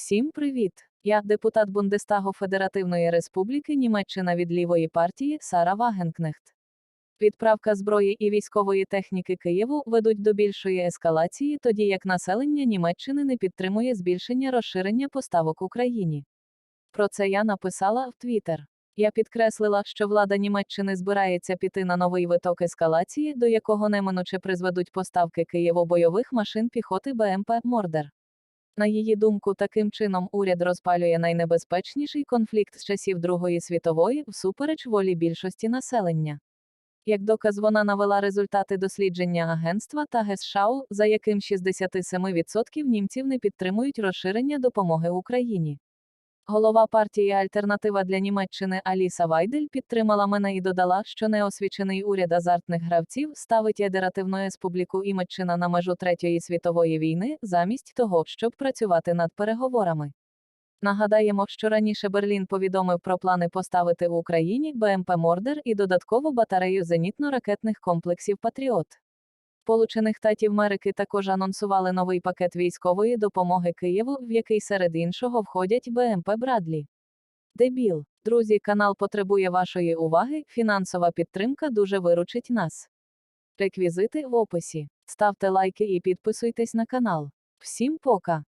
Всім привіт! Я депутат Бундестагу Федеративної Республіки Німеччина від лівої партії Сара Вагенкнехт. Відправка зброї і військової техніки Києву ведуть до більшої ескалації, тоді як населення Німеччини не підтримує збільшення розширення поставок Україні. Про це я написала в Твіттер. Я підкреслила, що влада Німеччини збирається піти на новий виток ескалації, до якого неминуче призведуть поставки Києву бойових машин піхоти БМП Мордер. На її думку, таким чином уряд розпалює найнебезпечніший конфлікт з часів Другої світової всупереч волі більшості населення. Як доказ вона навела результати дослідження агентства та ГЕСШАУ, за яким 67% німців не підтримують розширення допомоги Україні. Голова партії Альтернатива для Німеччини Аліса Вайдель підтримала мене і додала, що неосвічений уряд азартних гравців ставить Єдеративну Республіку Імеччина на межу Третьої світової війни, замість того, щоб працювати над переговорами. Нагадаємо, що раніше Берлін повідомив про плани поставити в Україні БМП Мордер і додаткову батарею зенітно-ракетних комплексів Патріот. Сполучених Штатів Америки також анонсували новий пакет військової допомоги Києву, в який серед іншого входять БМП Брадлі. Дебіл. Друзі, канал потребує вашої уваги, фінансова підтримка дуже виручить нас. Реквізити в описі. Ставте лайки і підписуйтесь на канал. Всім пока!